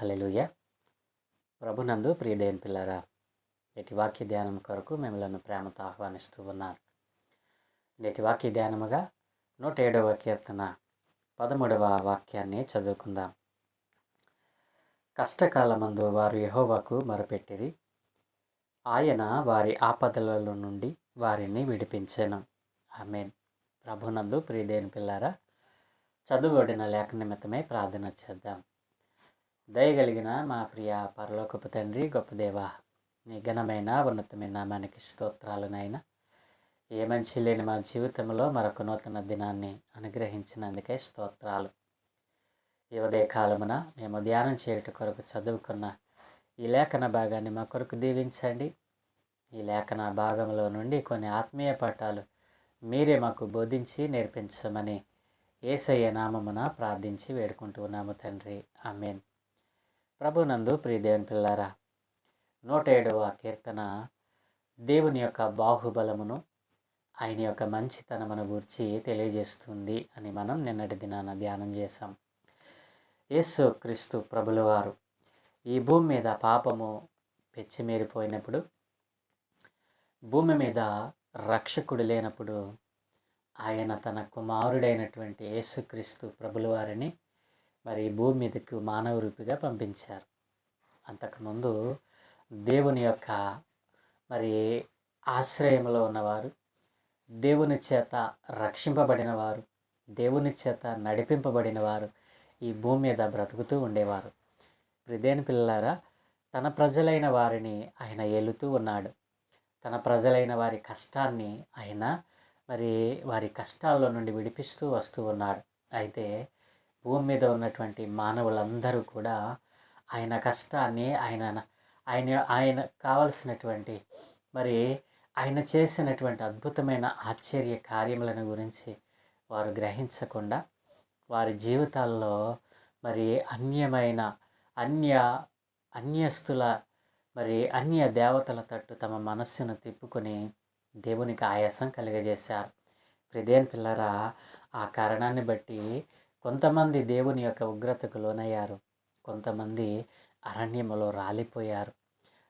Hallelujah ప్రభునందు ప్రియదేని పిల్లరా నేటి వాక్య ధ్యానం కొరకు మిమ్మల్ని ప్రేమతో ఆహ్వానిస్తూ ఉన్నాను. నేటి వాక్య ధ్యానముగా నూట ఏడవ కీర్తన పదమూడవ వాక్యాన్ని చదువుకుందాం. కష్టకాలమందు వారు యహోవాకు మొరపెట్టిరి. ఆయన వారి ఆపదలలో నుండి వారిని విడిపించాను. ఆమెన్. ప్రభునందు ప్రియదేని పిల్లారా చదువుబడిన లేఖ నిమిత్తమై ప్రార్థన చేద్దాం. దయగలిగిన మా ప్రియ పరలోకపు తండ్రి గొప్ప దేవ నీ ఘనమైన ఉన్నతమైన నామానికి స్తోత్రాలనైనా ఏ మంచి లేని మా జీవితంలో మరొక నూతన దినాన్ని అనుగ్రహించినందుకే స్తోత్రాలు. ఈ ఉదయ కాలమున మేము ధ్యానం చేయట కొరకు చదువుకున్న ఈ లేఖన భాగాన్ని మా కొరకు దీవించండి. ఈ లేఖన భాగంలో నుండి కొన్ని ఆత్మీయ పాఠాలు మీరే మాకు బోధించి నేర్పించమని ఏసయ్య నామమున ప్రార్థించి వేడుకుంటూ ఉన్నాము తండ్రి. ఆమెన్. ప్రభునందు ప్రియదేవన్ పిల్లారా నూట ఏడవ కీర్తన దేవుని యొక్క బాహుబలమును ఆయన యొక్క మంచితనమును గురించి తెలియజేస్తుంది అని మనం నిన్నటి దినాన ధ్యానం చేశాం. యేసు క్రీస్తు ప్రభులవారు ఈ భూమి మీద పాపము పెచ్చిమీరిపోయినప్పుడు భూమి మీద రక్షకుడు లేనప్పుడు ఆయన తన కుమారుడైనటువంటి యేసుక్రీస్తు ప్రభులవారిని మరి భూమి మీదకు మానవ రూపిగా పంపించారు. అంతకుముందు దేవుని యొక్క మరి ఆశ్రయంలో ఉన్నవారు దేవుని చేత రక్షింపబడిన వారు దేవుని చేత నడిపింపబడిన వారు ఈ భూమి మీద బ్రతుకుతూ ఉండేవారు. హృదయని పిల్లలారా తన ప్రజలైన వారిని ఆయన ఏలుతూ ఉన్నాడు. తన ప్రజలైన వారి కష్టాన్ని ఆయన మరి వారి కష్టాల్లో నుండి విడిపిస్తూ వస్తూ ఉన్నాడు. అయితే భూమి మీద ఉన్నటువంటి మానవులందరూ కూడా ఆయన కష్టాన్ని ఆయన ఆయన ఆయన కావలసినటువంటి మరి ఆయన చేసినటువంటి అద్భుతమైన ఆశ్చర్య కార్యములను గురించి వారు గ్రహించకుండా వారి జీవితాల్లో మరి అన్యమైన అన్య అన్యస్తుల మరి అన్య దేవతల తట్టు తమ మనస్సును తిప్పుకొని దేవునికి ఆయాసం కలిగజేశారు. ప్రదేన్ పిల్లరా ఆ కారణాన్ని బట్టి కొంతమంది దేవుని యొక్క ఉగ్రతకు లోనయ్యారు. కొంతమంది అరణ్యములో రాలిపోయారు.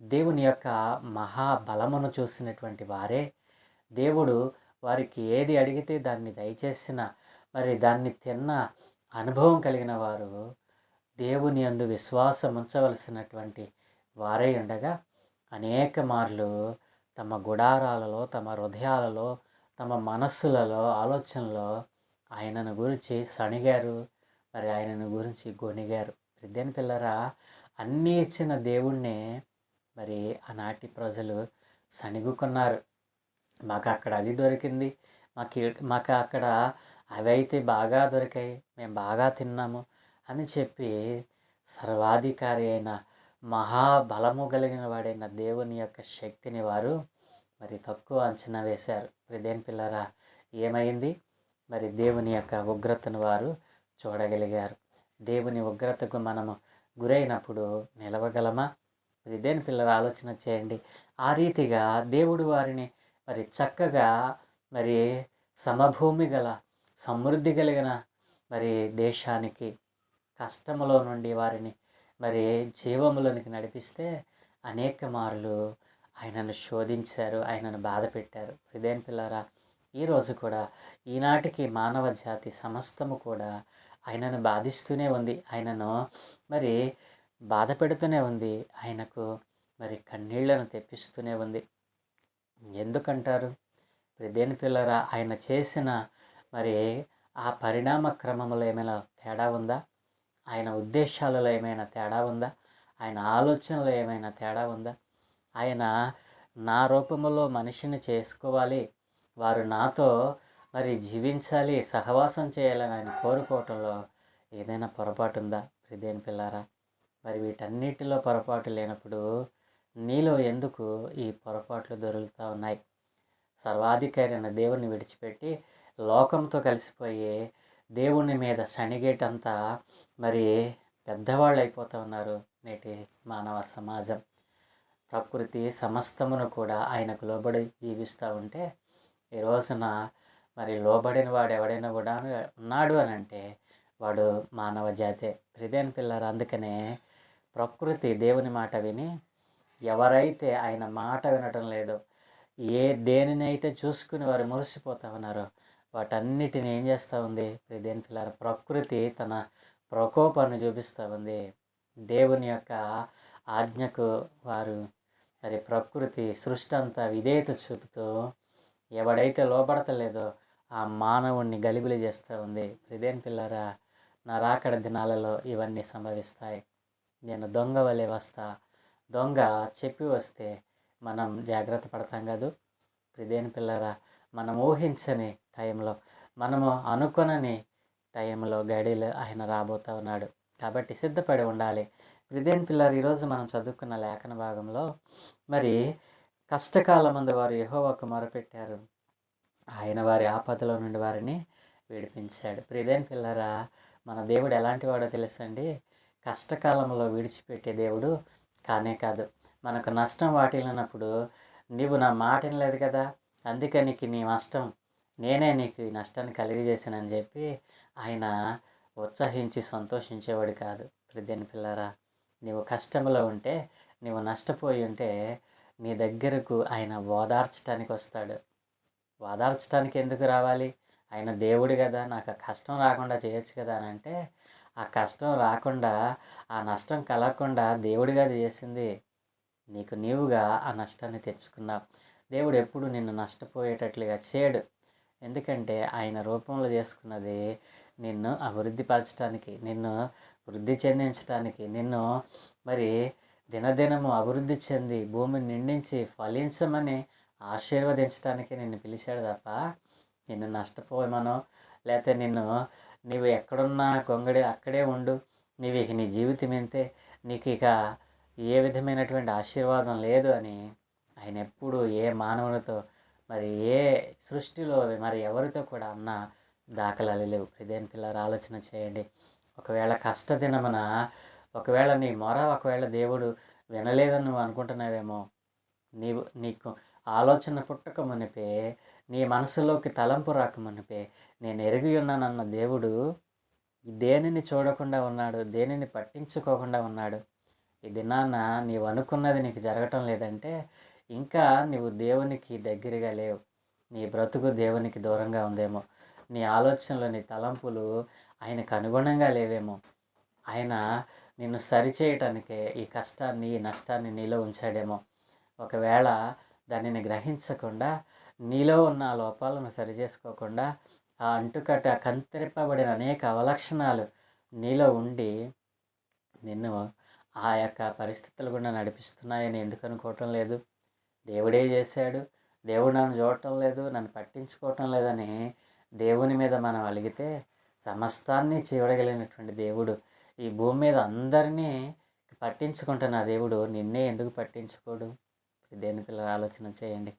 దేవుని యొక్క మహాబలమును చూసినటువంటి వారే దేవుడు వారికి ఏది అడిగితే దాన్ని దయచేసిన మరి దాన్ని తిన్న అనుభవం కలిగిన వారు దేవుని అందు విశ్వాసం ఉంచవలసినటువంటి వారే ఉండగా అనేక మార్లు తమ గుడారాలలో తమ హృదయాలలో తమ మనస్సులలో ఆలోచనలో ఆయనను గురించి సణిగారు మరి ఆయనను గురించి గొనిగారు విద్యని పిల్లరా అన్నీ ఇచ్చిన దేవుణ్ణే మరి ఆనాటి ప్రజలు సణిగుకున్నారు. మాకు అక్కడ అది దొరికింది. మాకు మాకు అక్కడ అవి అయితే బాగా దొరికాయి. మేము బాగా తిన్నాము అని చెప్పి సర్వాధికారి అయిన మహాబలము కలిగిన వాడైన దేవుని యొక్క శక్తిని వారు మరి తక్కువ అంచనా వేశారు. ఇదేం పిల్లరా ఏమైంది? మరి దేవుని యొక్క ఉగ్రతను వారు చూడగలిగారు. దేవుని ఉగ్రతకు మనము గురైనప్పుడు నిలవగలమా? ఇదేం పిల్లల ఆలోచన చేయండి. ఆ రీతిగా దేవుడు వారిని మరి చక్కగా మరి సమభూమి గల సమృద్ధి కలిగిన మరి దేశానికి కష్టములో నుండి వారిని మరి జీవములోనికి నడిపిస్తే అనేక మార్లు ఆయనను శోధించారు ఆయనను బాధ పెట్టారు హృదయం పిల్లరా? ఈరోజు కూడా ఈనాటికి మానవ జాతి సమస్తము కూడా ఆయనను బాధిస్తూనే ఉంది. ఆయనను మరి బాధ పెడుతూనే ఉంది. ఆయనకు మరి కన్నీళ్ళను తెప్పిస్తూనే ఉంది. ఎందుకంటారు? దేని పిల్లరా ఆయన చేసిన మరి ఆ పరిణామ క్రమంలో ఏమైనా తేడా ఉందా? ఆయన ఉద్దేశాలలో ఏమైనా తేడా ఉందా? ఆయన ఆలోచనలో ఏమైనా తేడా ఉందా? ఆయన నా రూపంలో మనిషిని చేసుకోవాలి. వారు నాతో మరి జీవించాలి సహవాసం చేయాలని ఆయన కోరుకోవటంలో ఏదైనా పొరపాటు ఉందా ప్రిదేని పిల్లారా మరి వీటన్నిటిలో పొరపాటు లేనప్పుడు నీలో ఎందుకు ఈ పొరపాట్లు దొరుకుతూ ఉన్నాయి? సర్వాధికారి అయిన దేవుని విడిచిపెట్టి లోకంతో కలిసిపోయి దేవుని మీద శనిగేటంతా మరి పెద్దవాళ్ళు అయిపోతూ ఉన్నారు నేటి మానవ సమాజం. ప్రకృతి సమస్తమును కూడా ఆయనకు లోబడి జీవిస్తూ ఉంటే ఈ రోజున మరి లోబడిన వాడు ఎవడైనా కూడా ఉన్నాడు అని అంటే వాడు మానవ జాతే హృదయం పిల్లలు అందుకనే ప్రకృతి దేవుని మాట విని ఎవరైతే ఆయన మాట వినటం లేదో ఏ దేనినైతే చూసుకుని వారు మురిసిపోతా ఉన్నారో వాటన్నిటిని ఏం చేస్తూ ఉంది? దేని పిల్లల ప్రకృతి తన ప్రకోపాన్ని చూపిస్తూ ఉంది. దేవుని యొక్క ఆజ్ఞకు వారు మరి ప్రకృతి సృష్టి అంతా విధేయత చూపుతూ ఎవడైతే లోపడతలేదో ఆ మానవుణ్ణి గలిబిలి చేస్తూ ఉంది. ఇదేం పిల్లరా నా రాకడ దినాలలో ఇవన్నీ సంభవిస్తాయి. నేను దొంగ వలె వస్తా. దొంగ చెప్పి వస్తే మనం జాగ్రత్త పడతాం కాదు. హృదయం పిల్లరా మనం ఊహించని టైంలో మనము అనుకొనని టైంలో గడిలో ఆయన రాబోతా ఉన్నాడు. కాబట్టి సిద్ధపడి ఉండాలి. హృదయం పిల్లలు ఈరోజు మనం చదువుకున్న లేఖన భాగంలో మరి కష్టకాలమందు వారు యహోవాకు మొరపెట్టారు. ఆయన వారి ఆపదలో నుండి వారిని విడిపించాడు. ప్రిదేన్ పిల్లరా మన దేవుడు ఎలాంటి వాడో తెలుసండి? కష్టకాలంలో విడిచిపెట్టే దేవుడు కానే కాదు. మనకు నష్టం వాటిల్లినప్పుడు నీవు నా మాట లేదు కదా? అందుకే నీకు నీ నష్టం నేనే నీకు ఈ నష్టాన్ని కలిగజేసానని చెప్పి ఆయన ఉత్సహించి సంతోషించేవాడు కాదు. ప్రతిని పిల్లరా నీవు కష్టంలో ఉంటే నీవు నష్టపోయి ఉంటే నీ దగ్గరకు ఆయన ఓదార్చడానికి వస్తాడు ఓదార్చడానికి ఎందుకు రావాలి? ఆయన దేవుడు కదా నాకు ఆ కష్టం రాకుండా చేయొచ్చు కదా అని అంటే ఆ కష్టం రాకుండా ఆ నష్టం కలగకుండా దేవుడిగా చేసింది. నీకు నీవుగా ఆ నష్టాన్ని తెచ్చుకున్నావు. దేవుడు ఎప్పుడు నిన్ను నష్టపోయేటట్లుగా చేయడు. ఎందుకంటే ఆయన రూపంలో చేసుకున్నది నిన్ను అభివృద్ధి పరచడానికి నిన్ను వృద్ధి చెందించడానికి నిన్ను మరి దినదినము అభివృద్ధి చెంది భూమిని నిండించి ఫలించమని ఆశీర్వదించడానికి నిన్ను పిలిచాడు తప్ప నిన్ను నష్టపోయమనో లేకపోతే నిన్ను నీవు ఎక్కడున్నా గొంగడి అక్కడే ఉండు. నీవు ఇక నీ జీవితం ఇంతే. నీకు ఇక ఏ విధమైనటువంటి ఆశీర్వాదం లేదు అని ఆయన ఎప్పుడు ఏ మానవునితో మరి ఏ సృష్టిలో మరి ఎవరితో కూడా అన్న దాఖలాలు లేవు. ఇదేం పిల్లలు ఆలోచన చేయండి. ఒకవేళ కష్టదినమున ఒకవేళ నీ మొర ఒకవేళ దేవుడు వినలేదని నువ్వు అనుకుంటున్నావేమో నీవు నీకు ఆలోచన పుట్టక మునిపే నీ మనసులోకి తలంపు రాక మునిపే నేను ఎరిగి ఉన్నానన్న దేవుడు దేనిని చూడకుండా ఉన్నాడు దేనిని పట్టించుకోకుండా ఉన్నాడు? ఈ దినాన నీవు అనుకున్నది నీకు జరగటం లేదంటే ఇంకా నీవు దేవునికి దగ్గరగా లేవు. నీ బ్రతుకు దేవునికి దూరంగా ఉందేమో. నీ ఆలోచనలు నీ తలంపులు ఆయనకు అనుగుణంగా లేవేమో. ఆయన నిన్ను సరిచేయటానికే ఈ కష్టాన్ని ఈ నష్టాన్ని నీలో ఉంచాడేమో. ఒకవేళ దానిని గ్రహించకుండా నీలో ఉన్న ఆ లోపాలను సరిచేసుకోకుండా ఆ అంటుకట్ట కంతరిప్పబడిన అనేక అవలక్షణాలు నీలో ఉండి నిన్ను ఆ యొక్క పరిస్థితులు కూడా నడిపిస్తున్నాయని ఎందుకు అనుకోవటం లేదు? దేవుడే చేశాడు. దేవుడు నన్ను చూడటం లేదు నన్ను పట్టించుకోవటం లేదని దేవుని మీద మనం అలిగితే సమస్తాన్ని చూడగలిగినటువంటి దేవుడు ఈ భూమి మీద అందరినీ పట్టించుకుంటున్న దేవుడు. నిన్నే ఎందుకు పట్టించుకోడు? దేని పిల్లలు ఆలోచన చేయండి.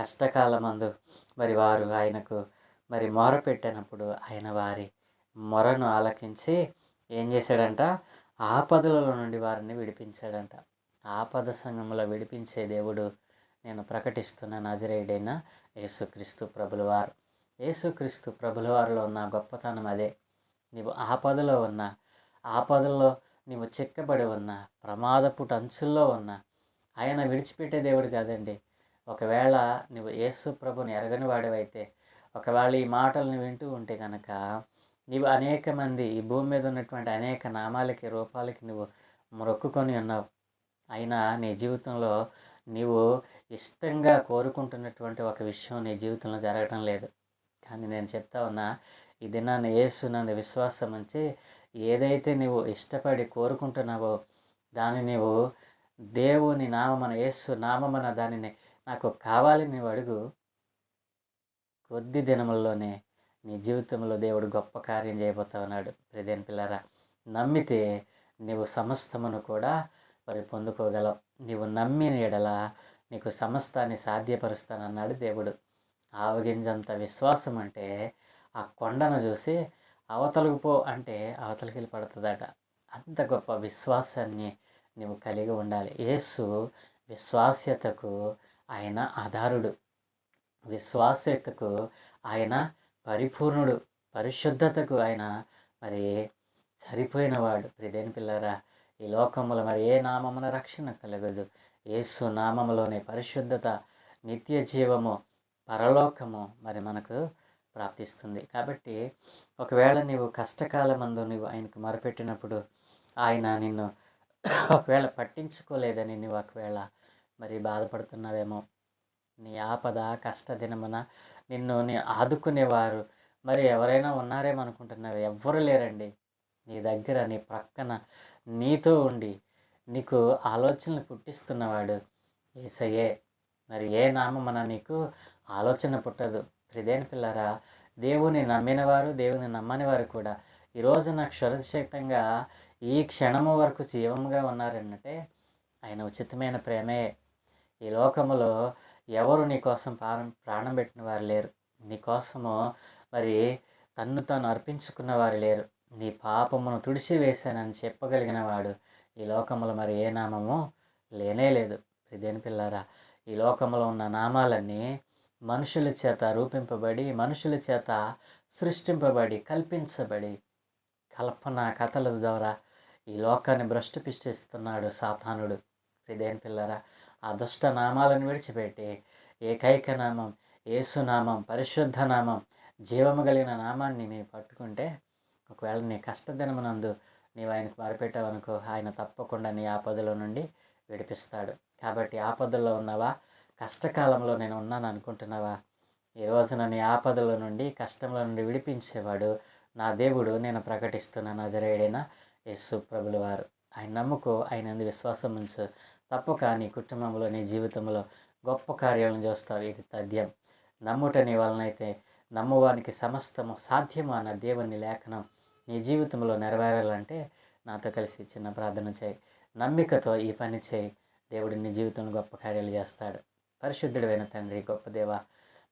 కష్టకాలమందు మరి వారు ఆయనకు మరి మొర పెట్టినప్పుడు ఆయన వారి మొరను ఆలకించి ఏం చేశాడంట? ఆపదలలో నుండి వారిని విడిపించాడంట. ఆపద సంఘంలో విడిపించే దేవుడు నేను ప్రకటిస్తున్న నజరేయుడైన యేసుక్రీస్తు ప్రభులవారు. యేసుక్రీస్తు ప్రభులవారిలో ఉన్న గొప్పతనం అదే. నీవు ఆపదలో ఉన్న ఆపదల్లో నీవు చిక్కబడి ఉన్న ప్రమాదపు అంచుల్లో ఉన్న ఆయన విడిచిపెట్టే దేవుడు కాదండి. ఒకవేళ నువ్వు యేసు ప్రభుని ఎరగని వాడివైతే ఒకవేళ ఈ మాటలను వింటూ ఉంటే కనుక నీవు అనేక మంది ఈ భూమి మీద ఉన్నటువంటి అనేక నామాలకి రూపాలకి నువ్వు మొక్కుకొని ఉన్నావు. అయినా నీ జీవితంలో నీవు ఇష్టంగా కోరుకుంటున్నటువంటి ఒక విషయం నీ జీవితంలో జరగటం లేదు. కానీ నేను చెప్తా ఉన్నా ఈ దినాన్ని ఏసునందు విశ్వాసం ఉంచి ఏదైతే నీవు ఇష్టపడి కోరుకుంటున్నావో దాన్ని నీవు దేవుని నామమన యేసు నామమన దానిని నాకు కావాలి నీవు అడుగు. కొద్ది దినముల్లోనే నీ జీవితంలో దేవుడు గొప్ప కార్యం చేయబోతా ఉన్నాడు ప్రదేన్ పిల్లరా నమ్మితే నీవు సమస్తమును కూడా మరి పొందుకోగలవు. నీవు నమ్మిన ఎడల నీకు సమస్తాన్ని సాధ్యపరుస్తానన్నాడు దేవుడు. ఆవగింజంత విశ్వాసం అంటే ఆ కొండను చూసి అవతలకు పో అంటే అవతలకి వెళ్ళి పడుతుందట. అంత గొప్ప విశ్వాసాన్ని నువ్వు కలిగి ఉండాలి. యేసు విశ్వాస్యతకు ఆయన ఆధారుడు. విశ్వాస్యతకు ఆయన పరిపూర్ణుడు. పరిశుద్ధతకు ఆయన మరి సరిపోయినవాడు. ప్రిదేని పిల్లరా ఈ లోకములో మరి ఏ నామమున రక్షణ కలగదు. యేసు నామములోని పరిశుద్ధత నిత్య జీవము పరలోకము మరి మనకు ప్రాప్తిస్తుంది. కాబట్టి ఒకవేళ నీవు కష్టకాలమందు నీవు ఆయనకు మొరపెట్టినప్పుడు ఆయన నిన్ను ఒకవేళ పట్టించుకోలేదని నీవు ఒకవేళ మరి బాధపడుతున్నావేమో నీ ఆపద కష్ట దినమున నిన్ను నీ ఆదుకునేవారు మరి ఎవరైనా ఉన్నారేమో అనుకుంటున్నావు ఎవ్వరు లేరండి. నీ దగ్గర నీ ప్రక్కన నీతో ఉండి నీకు ఆలోచనలు పుట్టిస్తున్నవాడు ఏసయ్యే. మరి ఏ నామమన నీకు ఆలోచన పుట్టదు. ప్రిదేని పిల్లరా దేవుని నమ్మిన వారు దేవుని నమ్మని వారు కూడా ఈరోజు నాకు క్షురశక్తంగా ఈ క్షణము వరకు జీవముగా ఉన్నారంటే ఆయన ఉచితమైన ప్రేమే. ఈ లోకములో ఎవరు నీకోసం ప్రాణం ప్రాణం పెట్టిన వారు లేరు. నీకోసము మరి తన్ను తాను అర్పించుకున్న వారు లేరు. నీ పాపమును తుడిచి వేశానని చెప్పగలిగిన వాడు ఈ లోకములో మరి ఏ నామము లేనే లేదు. ఇదేని పిల్లారా ఈ లోకంలో ఉన్న నామాలన్నీ మనుషుల చేత రూపింపబడి మనుషుల చేత సృష్టింపబడి కల్పించబడి. కల్పన కథల ద్వారా ఈ లోకాన్ని భ్రష్టు పిష్టిస్తున్నాడు సాతానుడు. ఇదేం పిల్లరా ఆ దుష్ట నామాలను విడిచిపెట్టి ఏకైక నామం ఏసునామం పరిశుద్ధ నామం జీవము కలిగిన నామాన్ని నీవు పట్టుకుంటే ఒకవేళ నీ కష్టదినమునందు నీవు ఆయనకు మరిపెట్టావనుకో ఆయన తప్పకుండా నీ ఆపదలో నుండి విడిపిస్తాడు. కాబట్టి ఆపదల్లో ఉన్నవా? కష్టకాలంలో నేను ఉన్నాను అనుకుంటున్నావా? ఈ రోజున నీ ఆపదల నుండి కష్టంలో నుండి విడిపించేవాడు నా దేవుడు. నేను ప్రకటిస్తున్న నజరేడైన యేసు ప్రభులు వారు. ఆయన నమ్ముకో ఆయన విశ్వాసం ఉంచు. తప్పక నీ కుటుంబంలో నీ జీవితంలో గొప్ప కార్యాలను చూస్తావు. ఇది తథ్యం. నమ్ముట నీ వలనైతే నమ్మువానికి సమస్తము సాధ్యము? అన్న దేవుని లేఖనం నీ జీవితంలో నెరవేరాలంటే నాతో కలిసి చిన్న ప్రార్థన చేయి. నమ్మికతో ఈ పని చేయి. దేవుడిని జీవితంలో గొప్ప కార్యాలు చేస్తాడు. పరిశుద్ధుడైన తండ్రి గొప్ప దేవ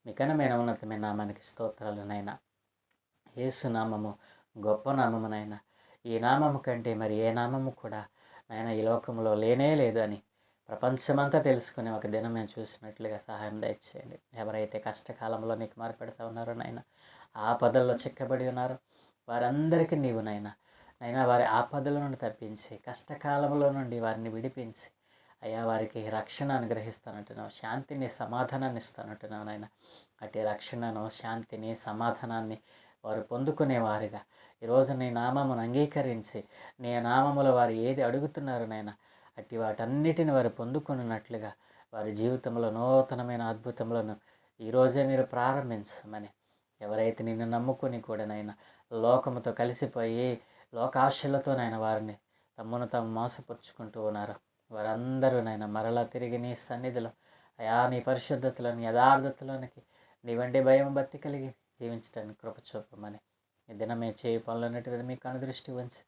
మీ ఘనమైన ఉన్నతమైన నామానికి స్తోత్రాలు నైనా నామము గొప్ప నామమునైనా ఈ నామము కంటే మరి ఏ నామము కూడా నాయన ఈ లోకంలో లేనే లేదు అని ప్రపంచమంతా తెలుసుకునే ఒక దినం మేము చూసినట్లుగా సహాయం దయచేయండి. ఎవరైతే కష్టకాలంలో నీకు మారిపెడతా ఉన్నారో నాయన ఆపదల్లో చిక్కబడి ఉన్నారో వారందరికీ నీవు నాయన. నైనా వారి ఆపదల నుండి తప్పించి కష్టకాలంలో నుండి వారిని విడిపించి అయ్యా వారికి రక్షణ అనుగ్రహిస్తానంటున్నావు శాంతిని సమాధానాన్ని ఇస్తానంటున్నావు నాయన. అటు రక్షణను శాంతిని సమాధానాన్ని వారు పొందుకునే వారిగా. ఈరోజు నీ నామమును అంగీకరించి నీ నామములో వారు ఏది అడుగుతున్నారు నాయన అట్టి వాటన్నిటిని వారు పొందుకున్నట్లుగా వారి జీవితంలో నూతనమైన అద్భుతములను ఈరోజే మీరు ప్రారంభించమని ఎవరైతే నిన్ను నమ్ముకుని కూడా నాయన లోకముతో కలిసిపోయి లోకాశలతోనైనా వారిని తమ్మును తాము మోసపరుచుకుంటూ ఉన్నారు. వారందరూ నాయన మరలా తిరిగి నీ సన్నిధిలో అయా నీ పరిశుద్ధతలోని యథార్థతలోనికి నీ వంటి భయం భక్తి కలిగి జీవించడానికి కృప చూపమని ఈ దినమే చేయి పనులన్నిటి మీకు అనుదృష్టి ఉంచి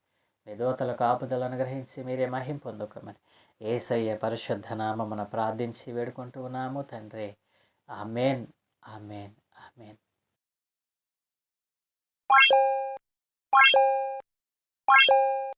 మీ దోతల కాపుదలు అనుగ్రహించి మీరే మహిం పొందుకోమని ఏసయ్య పరిశుద్ధ నామమున ప్రార్థించి వేడుకుంటూ ఉన్నాము తండ్రి amen amen amen Thank you.